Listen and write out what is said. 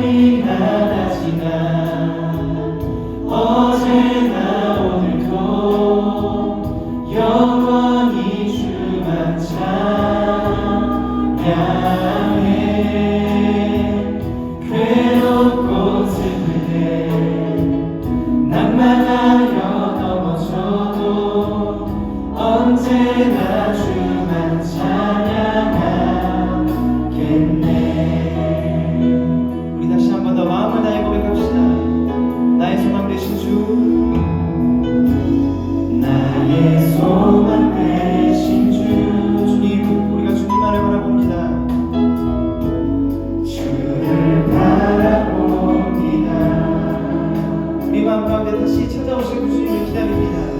생각하지만 어제나 오늘도 영원히 주만 찬양해 괴롭고 슬플 난만하여 넘어져도 언제나 주 마음 가운데 다시 찾아오실 주님을 기다립니다.